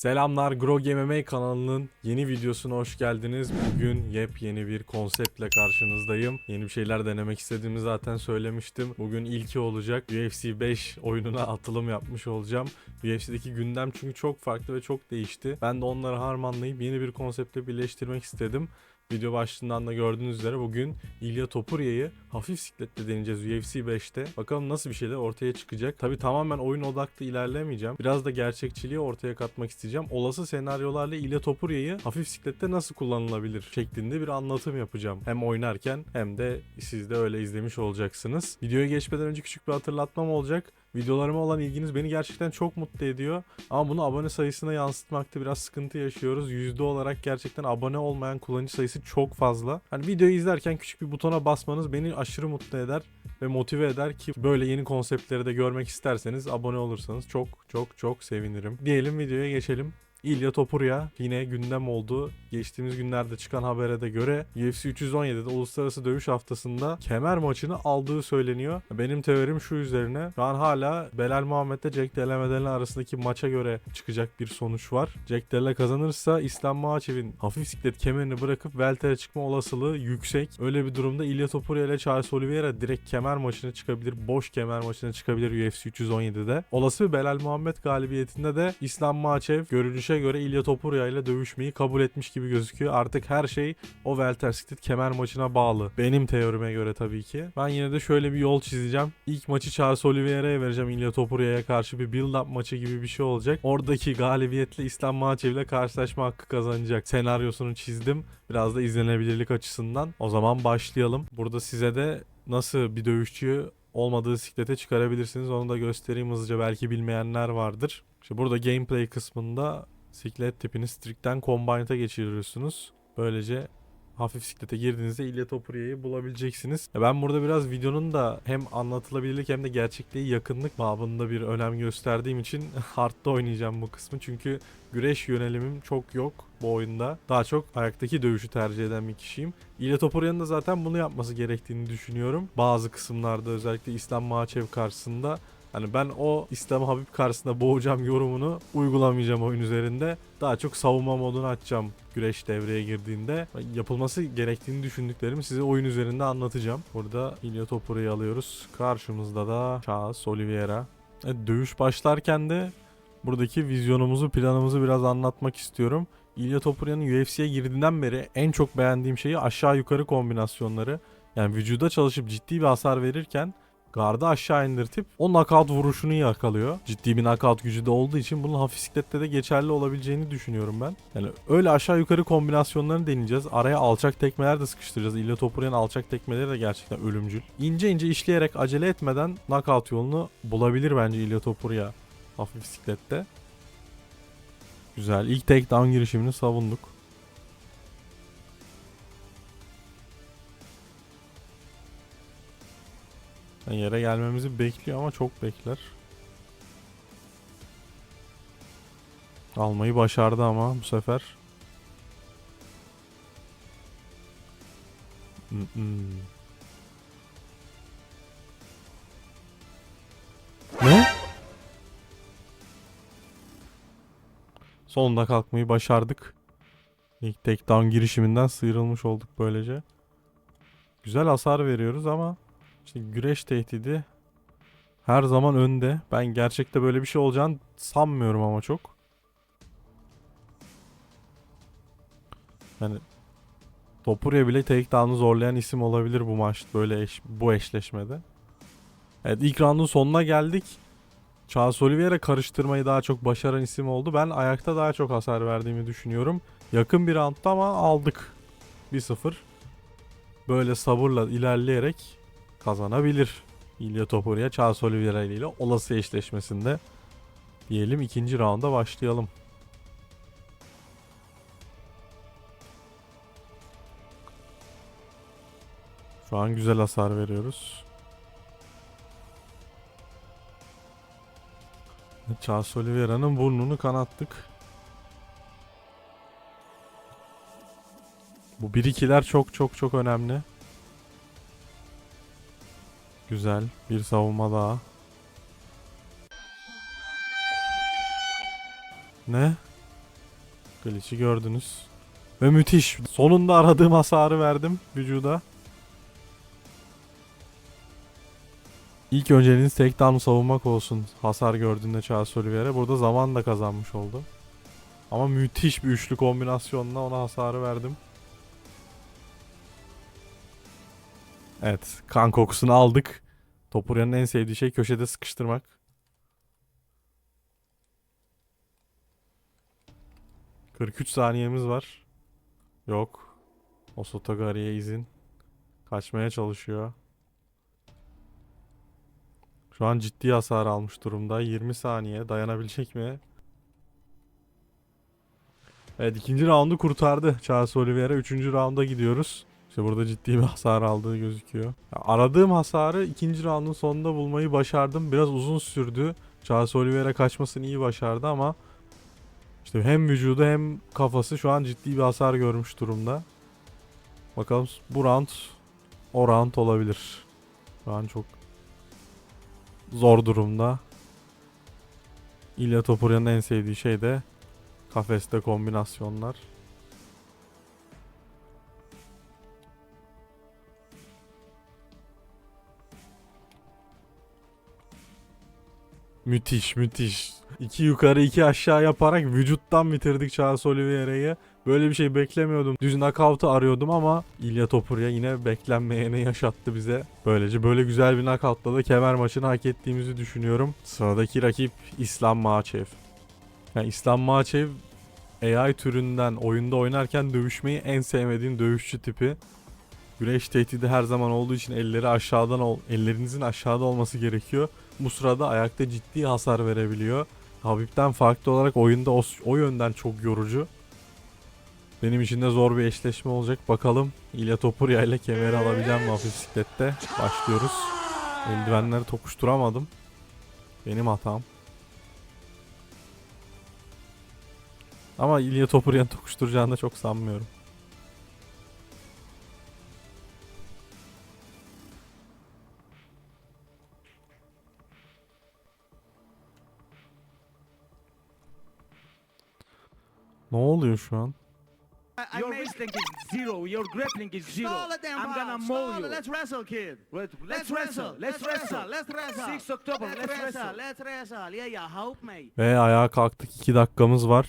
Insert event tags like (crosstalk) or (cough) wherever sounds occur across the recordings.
Selamlar Grog MMA kanalının yeni videosuna hoş geldiniz. Bugün yepyeni bir konseptle karşınızdayım. Yeni bir şeyler denemek istediğimi zaten söylemiştim. Bugün ilki olacak. UFC 5 oyununa atılım yapmış olacağım. UFC'deki gündem çünkü çok farklı ve çok değişti. Ben de onları harmanlayıp yeni bir konseptle birleştirmek istedim. Video başlığından da gördüğünüz üzere bugün İlya Topurya'yı hafif sikletle deneyeceğiz UFC 5'te. Bakalım nasıl bir şeyler ortaya çıkacak. Tabi tamamen oyun odaklı ilerlemeyeceğim. Biraz da gerçekçiliği ortaya katmak isteyeceğim. Olası senaryolarla İlya Topurya'yı hafif siklette nasıl kullanılabilir şeklinde bir anlatım yapacağım. Hem oynarken hem de siz de öyle izlemiş olacaksınız. Videoya geçmeden önce küçük bir hatırlatmam olacak. Videolarıma olan ilginiz beni gerçekten çok mutlu ediyor. Ama bunu abone sayısına yansıtmakta biraz sıkıntı yaşıyoruz. Yüzde olarak gerçekten abone olmayan kullanıcı sayısı çok fazla. Hani videoyu izlerken küçük bir butona basmanız beni aşırı mutlu eder ve motive eder ki böyle yeni konseptleri de görmek isterseniz abone olursanız çok çok çok sevinirim. Diyelim videoya geçelim. İlya Topurya yine gündem oldu. Geçtiğimiz günlerde çıkan habere de göre UFC 317'de Uluslararası Dövüş Haftası'nda kemer maçını aldığı söyleniyor. Benim teorim şu üzerine. Şu an hala Belal Muhammed'le Jack Della Maddalena arasındaki maça göre çıkacak bir sonuç var. Jack Della kazanırsa İslam Makhav'in hafif siklet kemerini bırakıp welter'e çıkma olasılığı yüksek. Öyle bir durumda İlya Topuria ile Charles Oliveira direkt kemer maçına çıkabilir. Boş kemer maçına çıkabilir UFC 317'de. Olası bir Belal Muhammed galibiyetinde de İslam Makhav görünüşe göre İlya Topuria ile dövüşmeyi kabul etmiş gibi gözüküyor. Artık her şey o welter siklet kemer maçına bağlı. Benim teorime göre tabii ki. Ben yine de şöyle bir yol çizeceğim. İlk maçı Charles Oliveira'ya vereceğim İlya Topuria'ya karşı bir build-up maçı gibi bir şey olacak. Oradaki galibiyetle İslam Makhav ile karşılaşma hakkı kazanacak. Senaryosunu çizdim. Biraz da izlenebilirlik açısından. O zaman başlayalım. Burada size de nasıl bir dövüşçüyü olmadığı siklete çıkarabilirsiniz. Onu da göstereyim hızlıca. Belki bilmeyenler vardır. İşte burada gameplay kısmında siklet tipini strikten combine'a geçiriyorsunuz. Böylece hafif siklete girdiğinizde İlya Topuria'yı bulabileceksiniz. Ben burada biraz videonun da hem anlatılabilirlik hem de gerçekliğe yakınlık babında bir önem gösterdiğim için (laughs) hard'da oynayacağım bu kısmı. Çünkü güreş yönelimim çok yok bu oyunda. Daha çok ayaktaki dövüşü tercih eden bir kişiyim. İlya Topuria'nın da zaten bunu yapması gerektiğini düşünüyorum. Bazı kısımlarda özellikle İslam Makhachev karşısında Hani ben o İslam Habib karşısında boğacağım yorumunu uygulamayacağım oyun üzerinde. Daha çok savunma modunu açacağım güreş devreye girdiğinde. Yapılması gerektiğini düşündüklerimi size oyun üzerinde anlatacağım. Burada İlya Topuria'yı alıyoruz. Karşımızda da Charles Oliveira. Evet, dövüş başlarken de buradaki vizyonumuzu, planımızı biraz anlatmak istiyorum. İlya Topuria'nın UFC'ye girdiğinden beri en çok beğendiğim şeyi aşağı yukarı kombinasyonları. Yani vücuda çalışıp ciddi bir hasar verirken Gardı aşağı indirtip o knockout vuruşunu yakalıyor. Ciddi bir knockout gücü de olduğu için bunun hafif siklette de geçerli olabileceğini düşünüyorum ben. Yani öyle aşağı yukarı kombinasyonlarını deneyeceğiz. Araya alçak tekmeler de sıkıştıracağız. İlya Topuria'nın alçak tekmeleri de gerçekten ölümcül. İnce ince işleyerek acele etmeden knockout yolunu bulabilir bence İlya Topuria hafif siklette. Güzel. İlk takedown girişimini savunduk. Yani yere gelmemizi bekliyor ama çok bekler. Almayı başardı ama bu sefer. Mm-mm. Ne? Sonunda kalkmayı başardık. İlk takedown girişiminden sıyrılmış olduk böylece. Güzel hasar veriyoruz ama işte güreş tehdidi her zaman önde. Ben gerçekte böyle bir şey olacağını sanmıyorum ama çok. Yani Topuria bile takedown'u zorlayan isim olabilir bu maç böyle eş, bu eşleşmede. Evet ilk roundun sonuna geldik. Charles Oliveira karıştırmayı daha çok başaran isim oldu. Ben ayakta daha çok hasar verdiğimi düşünüyorum. Yakın bir roundda ama aldık. 1-0. Böyle sabırla ilerleyerek kazanabilir. İlya Topuria Charles Oliveira ile olası eşleşmesinde. Diyelim ikinci rounda başlayalım. Şu an güzel hasar veriyoruz. Charles Oliveira'nın burnunu kanattık. Bu 1-2'ler çok çok çok önemli. Güzel. Bir savunma daha. Ne? Glitch'i gördünüz. Ve müthiş. Sonunda aradığım hasarı verdim vücuda. İlk önceliğiniz takedown savunmak olsun. Hasar gördüğünde Charles Oliveira. Burada zaman da kazanmış oldu. Ama müthiş bir üçlü kombinasyonla ona hasarı verdim. Evet. Kan kokusunu aldık. Topurya'nın en sevdiği şey köşede sıkıştırmak. ...43 saniyemiz var. Yok. Osotogari'ye izin. Kaçmaya çalışıyor. Şu an ciddi hasar almış durumda. 20 saniye dayanabilecek mi? Evet ikinci roundu kurtardı Charles Oliveira. Üçüncü rounda gidiyoruz. İşte burada ciddi bir hasar aldığı gözüküyor. Ya aradığım hasarı ikinci roundun sonunda bulmayı başardım. Biraz uzun sürdü. Charles Oliveira kaçmasını iyi başardı ama işte hem vücudu hem kafası şu an ciddi bir hasar görmüş durumda. Bakalım bu round o round olabilir. Şu an çok zor durumda. İlya Topurya'nın en sevdiği şey de kafeste kombinasyonlar. Müthiş müthiş. İki yukarı iki aşağı yaparak vücuttan bitirdik Charles Oliveira'yı. Böyle bir şey beklemiyordum. Düz knockout'u arıyordum ama İlya Topurya yine beklenmeyeni yaşattı bize. Böylece böyle güzel bir knockout'la da kemer maçını hak ettiğimizi düşünüyorum. Sıradaki rakip İslam Maçev. Yani İslam Maçev AI türünden oyunda oynarken dövüşmeyi en sevmediğim dövüşçü tipi. Güreş tehdidi her zaman olduğu için elleri aşağıdan ol, ellerinizin aşağıda olması gerekiyor. Bu sırada ayakta ciddi hasar verebiliyor. Habib'den farklı olarak oyunda o, o yönden çok yorucu. Benim için de zor bir eşleşme olacak. Bakalım İlya Topurya ile kemeri alabileceğim mi hafif bisiklette? Başlıyoruz. Eldivenleri tokuşturamadım. Benim hatam. Ama İlya Topurya'nın tokuşturacağını da çok sanmıyorum. Ne oluyor şu an? Your wrestling is zero. Your grappling is zero. I'm gonna Stall you. Let's wrestle, kid. Wait, Let's wrestle. Let's wrestle. Let's wrestle. 6 October. Let's Let's wrestle. wrestle. Let's wrestle. Yeah, yeah. Help me. Ve ayağa kalktık 2 dakikamız var.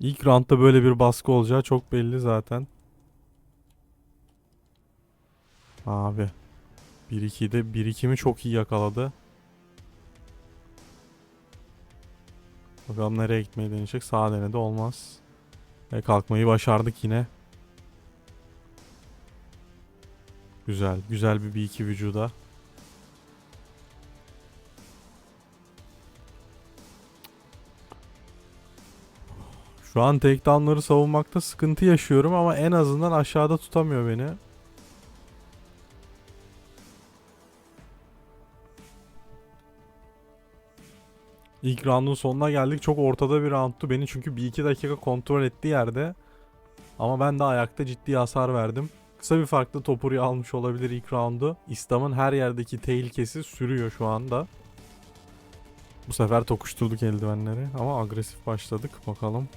İlk roundda böyle bir baskı olacağı çok belli zaten. Abi. 1-2'de 1-2'mi çok iyi yakaladı. Bakalım nereye gitmeyi deneyecek. Sağ denedi olmaz. Ve kalkmayı başardık yine. Güzel. Güzel bir 1-2 vücuda. Şu an takedownları savunmakta sıkıntı yaşıyorum ama en azından aşağıda tutamıyor beni. İlk roundun sonuna geldik. Çok ortada bir roundtu. Beni çünkü 1-2 dakika kontrol ettiği yerde. Ama ben de ayakta ciddi hasar verdim. Kısa bir farklı Topuri almış olabilir ilk roundu. İslam'ın her yerdeki tehlikesi sürüyor şu anda. Bu sefer tokuşturduk eldivenleri ama agresif başladık. Bakalım.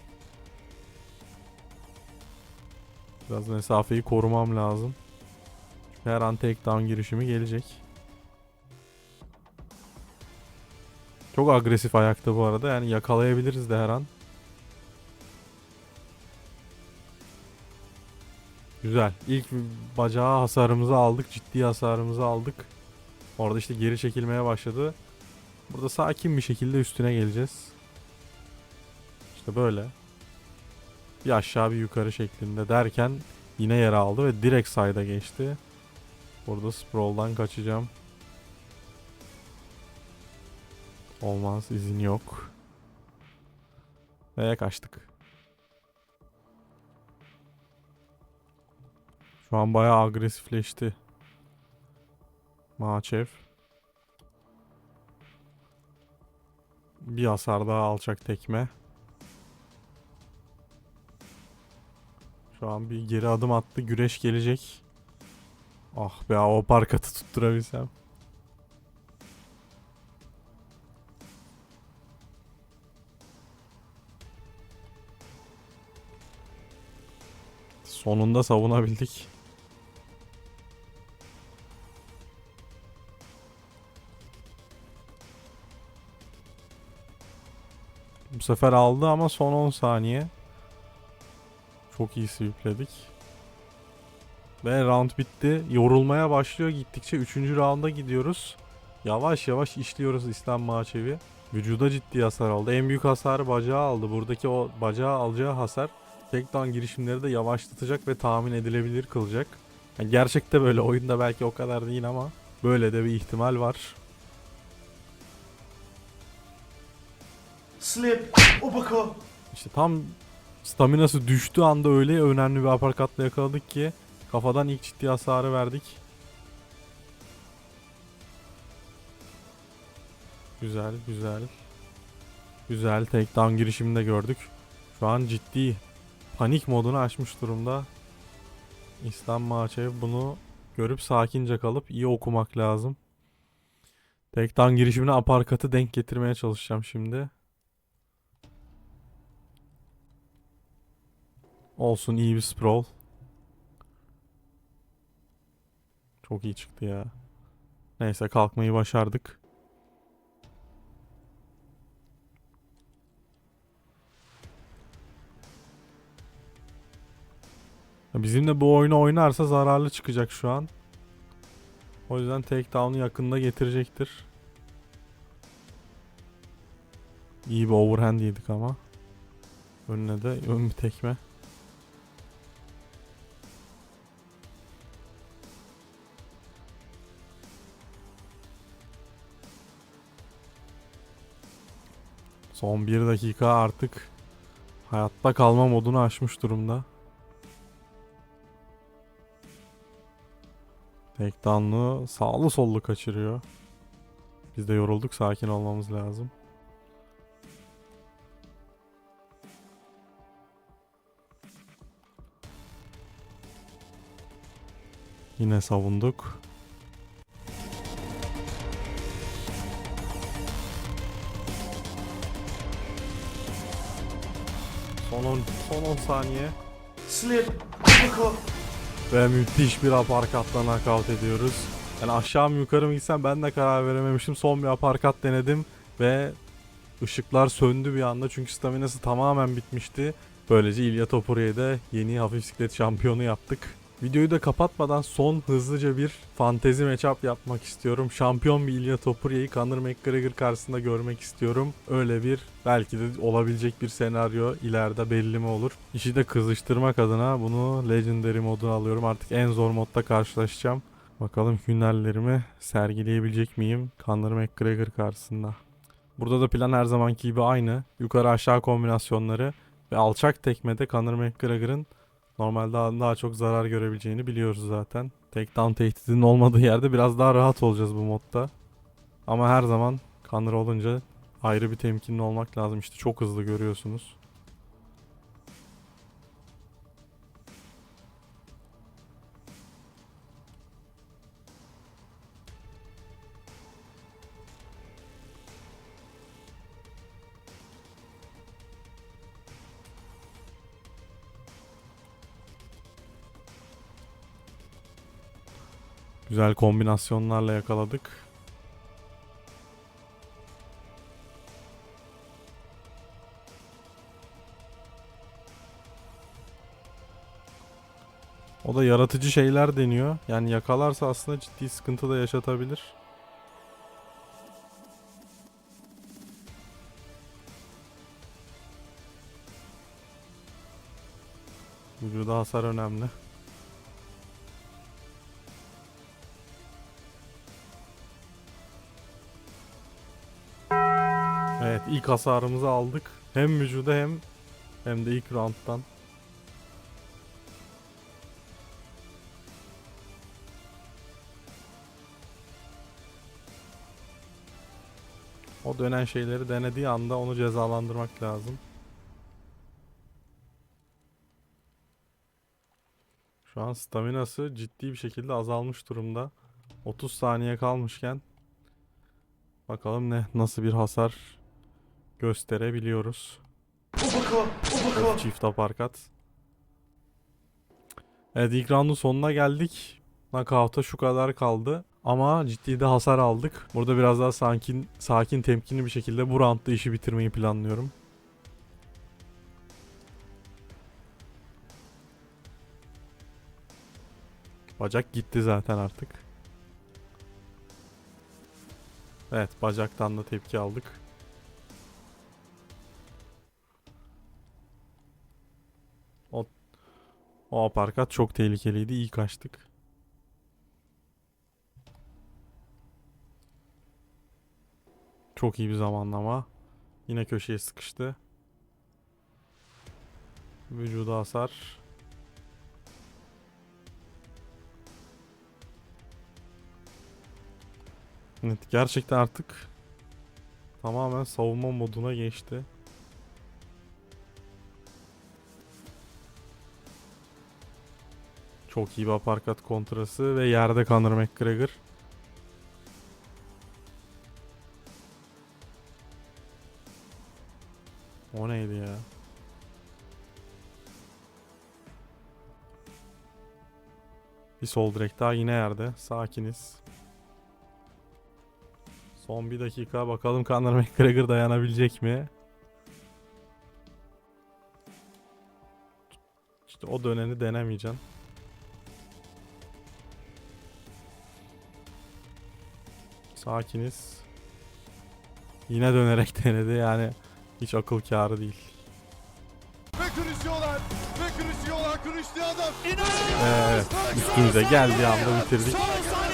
Biraz mesafeyi korumam lazım. Her an takedown girişimi gelecek. Çok agresif ayakta bu arada. Yani yakalayabiliriz de her an. Güzel. İlk bacağı hasarımızı aldık. Ciddi hasarımızı aldık. Orada işte geri çekilmeye başladı. Burada sakin bir şekilde üstüne geleceğiz. İşte böyle. Bir aşağı bir yukarı şeklinde derken yine yere aldı ve direkt sayda geçti. Burada sprawl'dan kaçacağım. Olmaz izin yok. Ve kaçtık. Şu an bayağı agresifleşti. Maçev. Bir hasar daha alacak tekme. Şu an bir geri adım attı. Güreş gelecek. Ah be o parkatı tutturabilsem. Sonunda savunabildik. Bu sefer aldı ama son 10 saniye. Çok iyi sweepledik. Ve round bitti. Yorulmaya başlıyor gittikçe. 3. rounda gidiyoruz. Yavaş yavaş işliyoruz İslam Maçevi. Vücuda ciddi hasar aldı. En büyük hasarı bacağı aldı. Buradaki o bacağı alacağı hasar takedown girişimleri de yavaşlatacak ve tahmin edilebilir kılacak. Yani gerçekte böyle oyunda belki o kadar değil ama böyle de bir ihtimal var. Slip, uppercut. İşte tam staminası düştüğü anda öyle önemli bir aparkatla yakaladık ki kafadan ilk ciddi hasarı verdik. Güzel güzel. Güzel takedown girişimini de gördük. Şu an ciddi panik modunu açmış durumda. İslam Maçev bunu görüp sakince kalıp iyi okumak lazım. Takedown girişimine aparkatı denk getirmeye çalışacağım şimdi. Olsun iyi bir sprawl. Çok iyi çıktı ya. Neyse kalkmayı başardık. Bizimle bu oyunu oynarsa zararlı çıkacak şu an. O yüzden takedown'u yakında getirecektir. İyi bir overhand yedik ama. Önüne de ön bir tekme. Son bir dakika artık hayatta kalma modunu aşmış durumda. Takedown'u sağlı sollu kaçırıyor. Biz de yorulduk sakin olmamız lazım. Yine savunduk. Son 10, son 10 saniye. Slip. Ve müthiş bir aparkatla knockout ediyoruz. Yani aşağı mı yukarı mı gitsem ben de karar verememiştim. Son bir aparkat denedim ve ışıklar söndü bir anda çünkü staminası tamamen bitmişti. Böylece İlya Topurya'yı da yeni hafif bisiklet şampiyonu yaptık. Videoyu da kapatmadan son hızlıca bir fantezi matchup yapmak istiyorum. Şampiyon bir İlya Topurya'yı Conor McGregor karşısında görmek istiyorum. Öyle bir belki de olabilecek bir senaryo ileride belli mi olur. İşi de kızıştırmak adına bunu Legendary moduna alıyorum. Artık en zor modda karşılaşacağım. Bakalım hünerlerimi sergileyebilecek miyim Conor McGregor karşısında. Burada da plan her zamanki gibi aynı. Yukarı aşağı kombinasyonları ve alçak tekmede Conor McGregor'ın normalde daha, çok zarar görebileceğini biliyoruz zaten. Takedown tehdidinin olmadığı yerde biraz daha rahat olacağız bu modda. Ama her zaman Conor olunca ayrı bir temkinli olmak lazım. İşte çok hızlı görüyorsunuz. Güzel kombinasyonlarla yakaladık. O da yaratıcı şeyler deniyor. Yani yakalarsa aslında ciddi sıkıntı da yaşatabilir. Vücuda hasar önemli. İlk hasarımızı aldık. Hem vücuda hem hem de ilk round'dan. O dönen şeyleri denediği anda onu cezalandırmak lazım. Şu an staminası ciddi bir şekilde azalmış durumda. 30 saniye kalmışken bakalım ne nasıl bir hasar gösterebiliyoruz. Çift aparkat. Evet ilk roundun sonuna geldik. Knockout'a şu kadar kaldı. Ama ciddi de hasar aldık. Burada biraz daha sakin, sakin temkinli bir şekilde bu roundda işi bitirmeyi planlıyorum. Bacak gitti zaten artık. Evet bacaktan da tepki aldık. O aparkat çok tehlikeliydi. İyi kaçtık. Çok iyi bir zamanlama. Yine köşeye sıkıştı. Vücuda hasar. Evet gerçekten artık tamamen savunma moduna geçti. Çok iyi bir aparkat kontrası ve yerde Conor McGregor. O neydi ya? Bir sol direkt daha yine yerde. Sakiniz. Son bir dakika bakalım Conor McGregor dayanabilecek mi? İşte o döneni denemeyeceksin. Sakiniz. Yine dönerek (laughs) denedi yani hiç akıl kârı değil. Ve kırışıyorlar. Ve kırışıyorlar. Kırıştı adam. Evet üstümüze geldiği anda bitirdik.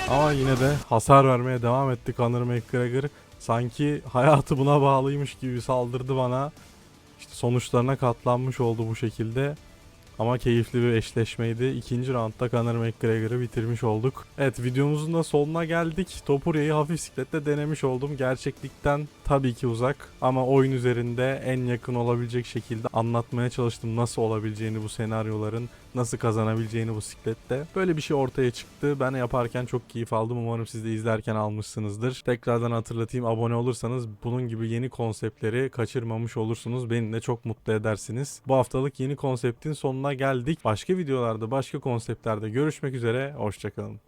Ama yine de hasar vermeye devam etti Conor McGregor. Sanki hayatı buna bağlıymış gibi saldırdı bana. İşte sonuçlarına katlanmış oldu bu şekilde. Ama keyifli bir eşleşmeydi. İkinci roundda Conor McGregor'ı bitirmiş olduk. Evet videomuzun da sonuna geldik. Topurya'yı hafif sikletle denemiş oldum. Gerçeklikten tabii ki uzak. Ama oyun üzerinde en yakın olabilecek şekilde anlatmaya çalıştım nasıl olabileceğini bu senaryoların. Nasıl kazanabileceğini bu siklette. Böyle bir şey ortaya çıktı. Ben yaparken çok keyif aldım. Umarım siz de izlerken almışsınızdır. Tekrardan hatırlatayım abone olursanız bunun gibi yeni konseptleri kaçırmamış olursunuz. Beni de çok mutlu edersiniz. Bu haftalık yeni konseptin sonuna geldik. Başka videolarda başka konseptlerde görüşmek üzere. Hoşçakalın.